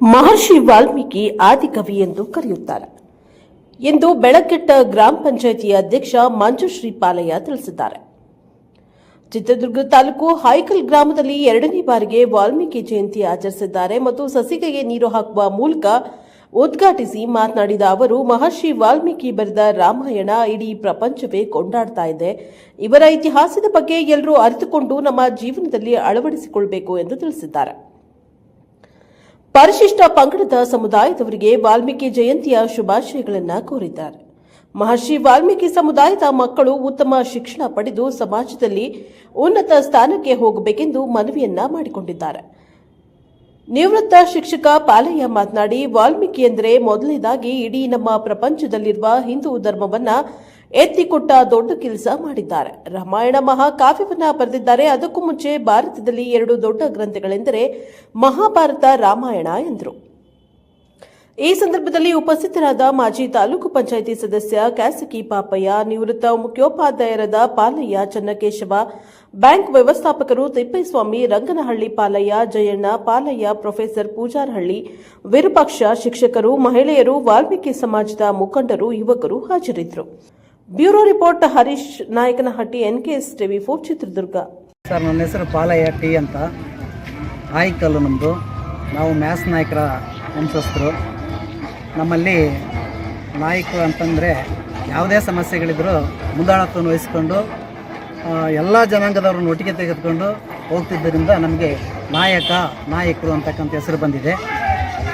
ಮಹರ್ಷಿ ವಾಲ್ಮೀಕಿ ಆದಿಕವಿ ಎಂದು ಕರೆಯುತ್ತಾರೆ ಎಂದು ಬೆಳಕೆಟ್ಟ ಗ್ರಾಮ ಪಂಚಾಯಿತಿ ಅಧ್ಯಕ್ಷ ಮಂಜುಶ್ರೀ ಪಾಲಯ್ಯ ತಿಳಿಸಿದ್ದಾರೆ. ಚಿತ್ರದುರ್ಗ ತಾಲೂಕು ಹಾಯ್ಕಲ್ ಗ್ರಾಮದಲ್ಲಿ ಎರಡನೇ ಬಾರಿಗೆ ವಾಲ್ಮೀಕಿ ಜಯಂತಿ ಆಚರಿಸಿದ್ದಾರೆ ಮತ್ತು ಸಸಿಗೆಗೆ ನೀರು ಹಾಕುವ ಮೂಲಕ ಉದ್ಘಾಟಿಸಿ ಮಾತನಾಡಿದ ಅವರು, ಮಹರ್ಷಿ ವಾಲ್ಮೀಕಿ ಬರೆದ ರಾಮಾಯಣ ಇಡೀ ಪ್ರಪಂಚವೇ ಕೊಂಡಾಡ್ತಾ ಇದೆ. ಇವರ ಇತಿಹಾಸದ ಬಗ್ಗೆ ಎಲ್ಲರೂ ಅರಿತುಕೊಂಡು ನಮ್ಮ ಜೀವನದಲ್ಲಿ ಅಳವಡಿಸಿಕೊಳ್ಬೇಕು ಎಂದು ತಿಳಿಸಿದ್ದಾರೆ. ಪರಿಶಿಷ್ಟ ಪಂಗಡದ ಸಮುದಾಯದವರಿಗೆ ವಾಲ್ಮೀಕಿ ಜಯಂತಿಯ ಶುಭಾಶಯಗಳನ್ನು ಕೋರಿದ್ದಾರೆ. ಮಹರ್ಷಿ ವಾಲ್ಮೀಕಿ ಸಮುದಾಯದ ಮಕ್ಕಳು ಉತ್ತಮ ಶಿಕ್ಷಣ ಪಡೆದು ಸಮಾಜದಲ್ಲಿ ಉನ್ನತ ಸ್ಥಾನಕ್ಕೆ ಹೋಗಬೇಕೆಂದು ಮನವಿಯನ್ನ ಮಾಡಿಕೊಂಡಿದ್ದಾರೆ. ನಿವೃತ್ತ ಶಿಕ್ಷಕ ಪಾಲಯ್ಯ ಮಾತನಾಡಿ, ವಾಲ್ಮೀಕಿ ಎಂದರೆ ಮೊದಲನೇದಾಗಿ ಇಡೀ ನಮ್ಮ ಪ್ರಪಂಚದಲ್ಲಿರುವ ಹಿಂದೂ ಧರ್ಮವನ್ನ ಎತ್ತಿಕೊಟ್ಟ ದೊಡ್ಡ ಕೆಲಸ ಮಾಡಿದ್ದಾರೆ. ರಾಮಾಯಣ ಮಹಾಕಾವ್ಯವನ್ನ ಬರೆದಿದ್ದಾರೆ. ಅದಕ್ಕೂ ಮುಂಚೆ ಭಾರತದಲ್ಲಿ ಎರಡು ದೊಡ್ಡ ಗ್ರಂಥಗಳೆಂದರೆ ಮಹಾಭಾರತ, ರಾಮಾಯಣ ಎಂದರು. ಈ ಸಂದರ್ಭದಲ್ಲಿ ಉಪಸ್ಥಿತರಾದ ಮಾಜಿ ತಾಲೂಕು ಪಂಚಾಯಿತಿ ಸದಸ್ಯ ಕ್ಯಾಸಕಿ ಪಾಪಯ್ಯ, ನಿವೃತ್ತ ಮುಖ್ಯೋಪಾಧ್ಯಾಯರಾದ ಪಾಲಯ್ಯ, ಚನ್ನಕೇಶವ, ಬ್ಯಾಂಕ್ ವ್ಯವಸ್ಥಾಪಕರು ತಿಪ್ಪೇಸ್ವಾಮಿ, ರಂಗನಹಳ್ಳಿ ಪಾಲಯ್ಯ, ಜಯಣ್ಣ ಪಾಲಯ್ಯ, ಪ್ರೊಫೆಸರ್ ಪೂಜಾರಹಳ್ಳಿ, ವಿರೂಪಾಕ್ಷ ಶಿಕ್ಷಕರು, ಮಹಿಳೆಯರು, ವಾಲ್ಮೀಕಿ ಸಮಾಜದ ಮುಖಂಡರು, ಯುವಕರು ಹಾಜರಿದ್ದರು. Bureau report Harish Nayakanahatti NKS TV four Chitradurga. Sir, ನನ್ನ ಹೆಸರು ಪಾಲಯ್ಯ ಟಿ ಅಂತ. ಆಯ್ಕಲ್ಲು ನಮ್ಮದು ನಾವು ಮ್ಯಾಸ್ ನಾಯಕರ ವಂಶಸ್ಥರು. ನಮ್ಮಲ್ಲಿ ನಾಯಕರು ಅಂತಂದರೆ ಯಾವುದೇ ಸಮಸ್ಯೆಗಳಿದ್ದರೂ ಮುಂದಾಳತ್ವವನ್ನು ವಹಿಸ್ಕೊಂಡು ಎಲ್ಲ ಜನಾಂಗದವ್ರನ್ನ ಒಟ್ಟಿಗೆ ತೆಗೆದುಕೊಂಡು ಹೋಗ್ತಿದ್ದರಿಂದ ನಮಗೆ ನಾಯಕ, ನಾಯಕರು ಅಂತಕ್ಕಂಥ ಹೆಸರು ಬಂದಿದೆ.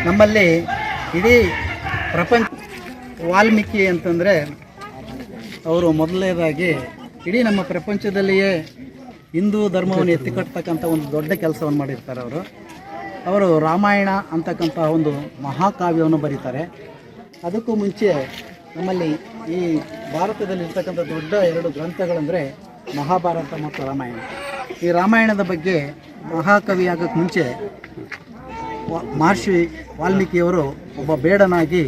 ನಮ್ಮಲ್ಲಿ ಇಡೀ ಪ್ರಪಂಚ ವಾಲ್ಮೀಕಿ ಅಂತಂದರೆ ಅವರು ಮೊದಲನೇದಾಗಿ ಇಡೀ ನಮ್ಮ ಪ್ರಪಂಚದಲ್ಲಿಯೇ ಹಿಂದೂ ಧರ್ಮವನ್ನು ಎತ್ತಿಕಟ್ಟತಕ್ಕಂಥ ಒಂದು ದೊಡ್ಡ ಕೆಲಸವನ್ನು ಮಾಡಿರ್ತಾರೆ ಅವರು. ಅವರು ರಾಮಾಯಣ ಅಂತಕ್ಕಂಥ ಒಂದು ಮಹಾಕಾವ್ಯವನ್ನು ಬರೀತಾರೆ. ಅದಕ್ಕೂ ಮುಂಚೆ ನಮ್ಮಲ್ಲಿ ಈ ಭಾರತದಲ್ಲಿರ್ತಕ್ಕಂಥ ದೊಡ್ಡ ಎರಡು ಗ್ರಂಥಗಳಂದರೆ ಮಹಾಭಾರತ ಮತ್ತು ರಾಮಾಯಣ. ಈ ರಾಮಾಯಣದ ಬಗ್ಗೆ ಮಹಾಕವಿ ಆಗೋಕ್ಕೆ ಮುಂಚೆ ಮಹರ್ಷಿ ವಾಲ್ಮೀಕಿಯವರು ಒಬ್ಬ ಬೇಡನಾಗಿ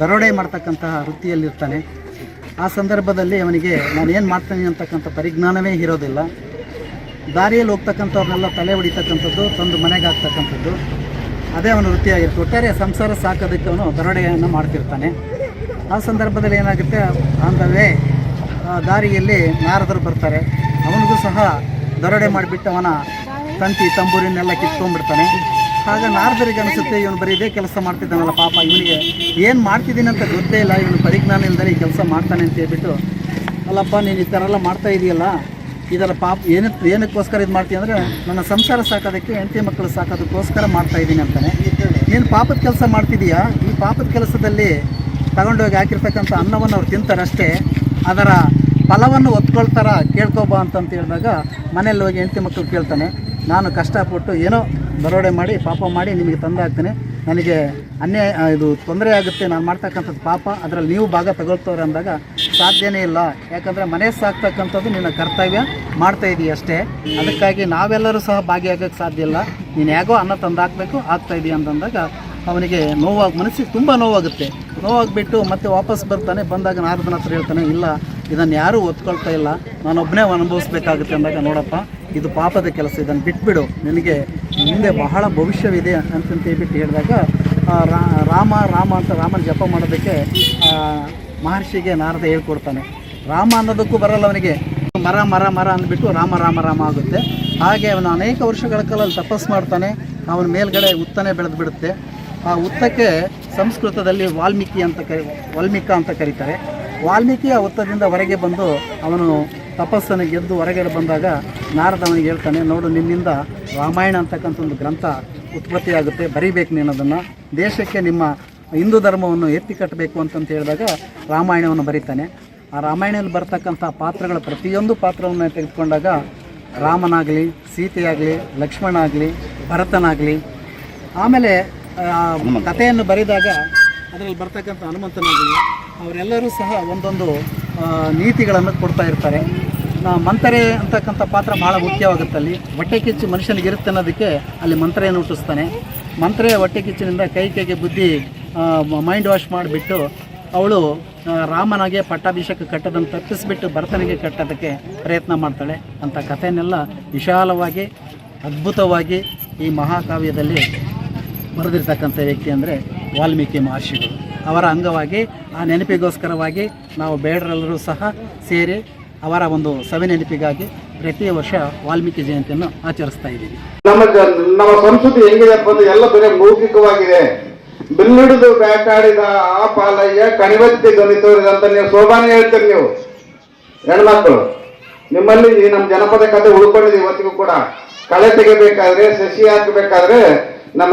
ದರೋಡೆ ಮಾಡ್ತಕ್ಕಂತಹ ವೃತ್ತಿಯಲ್ಲಿರ್ತಾನೆ. ಆ ಸಂದರ್ಭದಲ್ಲಿ ಅವನಿಗೆ ನಾನು ಏನು ಮಾಡ್ತೀನಿ ಅಂತಕ್ಕಂಥ ಪರಿಜ್ಞಾನವೇ ಇರೋದಿಲ್ಲ. ದಾರಿಯಲ್ಲಿ ಹೋಗ್ತಕ್ಕಂಥವ್ರನ್ನೆಲ್ಲ ತಲೆ ಹೊಡಿತಕ್ಕಂಥದ್ದು, ತಂದು ಮನೆಗೆ ಹಾಕ್ತಕ್ಕಂಥದ್ದು. ಅದೇ ಅವನ ವೃತ್ತಿಯಾಗಿರುತ್ತೆ ಒಟ್ಟಾರೆ ಸಂಸಾರ ಸಾಕೋದಕ್ಕೆ ಅವನು ದರೋಡೆಯನ್ನು ಮಾಡ್ತಿರ್ತಾನೆ. ಆ ಸಂದರ್ಭದಲ್ಲಿ ಏನಾಗುತ್ತೆ? ಅಂದವೇ ದಾರಿಯಲ್ಲಿ ನಾರದರು ಬರ್ತಾರೆ. ಅವನಿಗೂ ಸಹ ದರೋಡೆ ಮಾಡಿಬಿಟ್ಟು ಅವನ ತಂತಿ, ತಂಬೂರಿನೆಲ್ಲ ಕಿತ್ಕೊಂಡ್ಬಿಡ್ತಾನೆ. ಆಗ ನಾರದರಿಗೆ ಅನಿಸುತ್ತೆ, ಇವನು ಬರೀ ಇದೇ ಕೆಲಸ ಮಾಡ್ತಿದ್ದಾನಲ್ಲ ಪಾಪ, ಇವನಿಗೆ ಏನು ಮಾಡ್ತಿದ್ದೀನಿ ಅಂತ ಗೊತ್ತೇ ಇಲ್ಲ, ಇವನು ಪರಿಜ್ಞಾನ ಇಲ್ಲದೆ ಈ ಕೆಲಸ ಮಾಡ್ತಾನೆ ಅಂತ ಹೇಳ್ಬಿಟ್ಟು, ಅಲ್ಲಪ್ಪ, ನೀನು ಈ ಥರ ಎಲ್ಲ ಮಾಡ್ತಾ ಇದೆಯಲ್ಲ, ಇದರ ಪಾಪ ಏನು ಏನಕ್ಕೋಸ್ಕರ ಇದು ಮಾಡ್ತೀನಿ ಅಂದರೆ, ನನ್ನ ಸಂಸಾರ ಸಾಕೋದಕ್ಕೆ ಹೆಂಡತಿ ಮಕ್ಕಳು ಸಾಕೋದಕ್ಕೋಸ್ಕರ ಮಾಡ್ತಾ ಇದ್ದೀನಿ ಅಂತಾನೆ. ನೀನು ಪಾಪದ ಕೆಲಸ ಮಾಡ್ತಿದೀಯಾ? ಈ ಪಾಪದ ಕೆಲಸದಲ್ಲಿ ತಗೊಂಡೋಗಿ ಹಾಕಿರ್ತಕ್ಕಂಥ ಅನ್ನವನ್ನು ಅವ್ರು ತಿಂತಾರಷ್ಟೇ, ಅದರ ಫಲವನ್ನು ಒತ್ಕೊಳ್ತಾರ ಕೇಳ್ಕೊಬಾ ಅಂತಂತ ಹೇಳಿದಾಗ ಮನೆಯಲ್ಲಿ ಹೋಗಿ ಹೆಂಡತಿ ಮಕ್ಕಳು ಕೇಳ್ತಾನೆ. ನಾನು ಕಷ್ಟಪಟ್ಟು ಏನೋ ದರೋಡೆ ಮಾಡಿ, ಪಾಪ ಮಾಡಿ ನಿಮಗೆ ತಂದು ಹಾಕ್ತೇನೆ ನನಗೆ ಅನ್ಯಾಯ ಇದು ತೊಂದರೆ ಆಗುತ್ತೆ, ನಾನು ಮಾಡ್ತಕ್ಕಂಥದ್ದು ಪಾಪ, ಅದರಲ್ಲಿ ನೀವು ಭಾಗ ತಗೊಳ್ತವ್ರೆ ಅಂದಾಗ ಸಾಧ್ಯನೇ ಇಲ್ಲ. ಯಾಕಂದರೆ ಮನೆ ಸಾಕ್ತಕ್ಕಂಥದ್ದು ನಿನ್ನ ಕರ್ತವ್ಯ ಮಾಡ್ತಾ ಇದೀಯ ಅಷ್ಟೇ. ಅದಕ್ಕಾಗಿ ನಾವೆಲ್ಲರೂ ಸಹ ಭಾಗಿಯಾಗಕ್ಕೆ ಸಾಧ್ಯ ಇಲ್ಲ. ನೀನು ಹೇಗೋ ಅನ್ನ ತಂದು ಹಾಕಬೇಕು ಆಗ್ತಾ ಇದೀಯ ಅಂತಂದಾಗ ಅವನಿಗೆ ನೋವಾಗಿ ಮನಸ್ಸಿಗೆ ತುಂಬ ನೋವಾಗುತ್ತೆ. ನೋವಾಗಿಬಿಟ್ಟು ಮತ್ತೆ ವಾಪಸ್ ಬರ್ತಾನೆ, ಬಂದಾಗ ನಾರದನ ಹತ್ರ ಹೇಳ್ತಾನೆ, ಇಲ್ಲ, ಇದನ್ನು ಯಾರೂ ಒತ್ಕೊಳ್ತಾ ಇಲ್ಲ. ನಾನೊಬ್ಬನೇ ಅನುಭವಿಸ್ಬೇಕಾಗುತ್ತೆ ಅಂದಾಗ, ನೋಡಪ್ಪ, ಇದು ಪಾಪದ ಕೆಲಸ, ಇದನ್ನು ಬಿಟ್ಬಿಡು. ನಿನಗೆ ಮುಂದೆ ಬಹಳ ಭವಿಷ್ಯವಿದೆ ಅಂತಂತ ಹೇಳ್ಬಿಟ್ಟು ಹೇಳಿದಾಗ ರಾಮ ರಾಮ ಅಂತ ರಾಮನ ಜಪ ಮಾಡೋದಕ್ಕೆ ಮಹರ್ಷಿಗೆ ನಾರದ ಹೇಳ್ಕೊಡ್ತಾನೆ. ರಾಮ ಅನ್ನೋದಕ್ಕೂ ಬರಲ್ಲ ಅವನಿಗೆ. ಮರ ಮರ ಮರ ಅಂದ್ಬಿಟ್ಟು ರಾಮ ರಾಮ ರಾಮ ಆಗುತ್ತೆ. ಹಾಗೆ ಅವನು ಅನೇಕ ವರ್ಷಗಳ ಕಾಲ ತಪಸ್ಸು ತಪಸ್ ಮಾಡ್ತಾನೆ. ಅವನ ಮೇಲ್ಗಡೆ ಉತ್ತನೆ ಬೆಳೆದು ಬಿಡುತ್ತೆ ಆ ಹುತ್ತಕ್ಕೆ ಸಂಸ್ಕೃತದಲ್ಲಿ ವಾಲ್ಮೀಕಿ ಅಂತ ಕರಿ, ವಾಲ್ಮೀಕ ಅಂತ ಕರೀತಾರೆ. ವಾಲ್ಮೀಕಿ ಆ ಉತ್ತದಿಂದ ಹೊರಗೆ ಬಂದು ಅವನು ತಪಸ್ಸನ್ನು ಗೆದ್ದು ಹೊರಗಡೆ ಬಂದಾಗ ನಾರದ ಅವನಿಗೆ ಹೇಳ್ತಾನೆ, ನೋಡು, ನಿನ್ನಿಂದ ರಾಮಾಯಣ ಅಂತಕ್ಕಂಥ ಒಂದು ಗ್ರಂಥ ಉತ್ಪತ್ತಿಯಾಗುತ್ತೆ, ಬರೀಬೇಕು ನೀನು ಅದನ್ನು. ದೇಶಕ್ಕೆ ನಿಮ್ಮ ಹಿಂದೂ ಧರ್ಮವನ್ನು ಎತ್ತಿ ಕಟ್ಟಬೇಕು ಅಂತಂತ ಹೇಳಿದಾಗ ರಾಮಾಯಣವನ್ನು ಬರೀತಾನೆ. ಆ ರಾಮಾಯಣದಲ್ಲಿ ಬರ್ತಕ್ಕಂಥ ಪಾತ್ರಗಳ ಪ್ರತಿಯೊಂದು ಪಾತ್ರವನ್ನು ತೆಗೆದುಕೊಂಡಾಗ ರಾಮನಾಗಲಿ, ಸೀತೆಯಾಗಲಿ ಲಕ್ಷ್ಮಣ ಆಗಲಿ ಭರತನಾಗಲಿ, ಆಮೇಲೆ ಕಥೆಯನ್ನು ಬರೆದಾಗ ಅದರಲ್ಲಿ ಬರ್ತಕ್ಕಂಥ ಹನುಮಂತನಾಗಲಿ ಅವರೆಲ್ಲರೂ ಸಹ ಒಂದೊಂದು ನೀತಿಗಳನ್ನು ಕೊಡ್ತಾ ಇರ್ತಾರೆ. ನಾ ಮಂತರೆ ಅಂತಕ್ಕಂಥ ಪಾತ್ರ ಭಾಳ ಮುಖ್ಯವಾಗುತ್ತೆ ಅಲ್ಲಿ ಹೊಟ್ಟೆ ಕಿಚ್ಚು ಮನುಷ್ಯನಿಗೆ ಇರುತ್ತೆ ಅನ್ನೋದಕ್ಕೆ ಅಲ್ಲಿ ಮಂತ್ರೆಯನ್ನು ಹುಟ್ಟಿಸ್ತಾನೆ ಮಂತ್ರೆಯ ಹೊಟ್ಟೆ ಕಿಚ್ಚಿನಿಂದ ಕೈ ಕೈಗೆ ಬುದ್ಧಿ ಮೈಂಡ್ ವಾಶ್ ಮಾಡಿಬಿಟ್ಟು ಅವಳು ರಾಮನಾಗೆ ರಾಮನಿಗೆ ಪಟ್ಟಾಭಿಷೇಕ ಕಟ್ಟೋದನ್ನು ತಪ್ಪಿಸ್ಬಿಟ್ಟು ಭರತನಿಗೆ ಕಟ್ಟೋದಕ್ಕೆ ಪ್ರಯತ್ನ ಮಾಡ್ತಾಳೆ. ಅಂಥ ಕಥೆಯನ್ನೆಲ್ಲ ವಿಶಾಲವಾಗಿ ಅದ್ಭುತವಾಗಿ ಈ ಮಹಾಕಾವ್ಯದಲ್ಲಿ ಬರೆದಿರ್ತಕ್ಕಂಥ ವ್ಯಕ್ತಿ ಅಂದರೆ ವಾಲ್ಮೀಕಿ ಮಹರ್ಷಿಗಳು. ಅವರ ಅಂಗವಾಗಿ, ಆ ನೆನಪಿಗೋಸ್ಕರವಾಗಿ ನಾವು ಬೇಡರೆಲ್ಲರೂ ಸಹ ಸೇರಿ ಅವರ ಒಂದು ಸವಿ ನೆನಪಿಗಾಗಿ ಪ್ರತಿ ವರ್ಷ ವಾಲ್ಮೀಕಿ ಜಯಂತಿಯನ್ನು ಆಚರಿಸ್ತಾ ಇದ್ದೀವಿ. ನಮ್ಮ ನಮ್ಮ ಸಂಸ್ಕೃತಿ ಹೆಂಗಿದೆಪ್ಪ ಅಂದ್ರೆ ಎಲ್ಲ ಬರೀ ಮೌಖಿಕವಾಗಿದೆ. ಬಿಲ್ಲಿಡಿದು ಬ್ಯಾಟಾಡಿದ ಆ ಪಾಲಯ್ಯ ಕಣಿವತ್ತಿ ಧ್ವನಿ ತೋರಿದಂತ ನೀವು ಶೋಭಾನೆ ಹೇಳ್ತೀರಿ ನೀವು. ಹೆಣ್ಮಕ್ಳು, ನಿಮ್ಮಲ್ಲಿ ನಮ್ಮ ಜನಪದ ಕತೆ ಉಳ್ಕೊಂಡಿದೆ ಇವತ್ತಿಗೂ ಕೂಡ. ಕಳೆ ತೆಗಿಬೇಕಾದ್ರೆ, ಸಸಿ ಹಾಕಬೇಕಾದ್ರೆ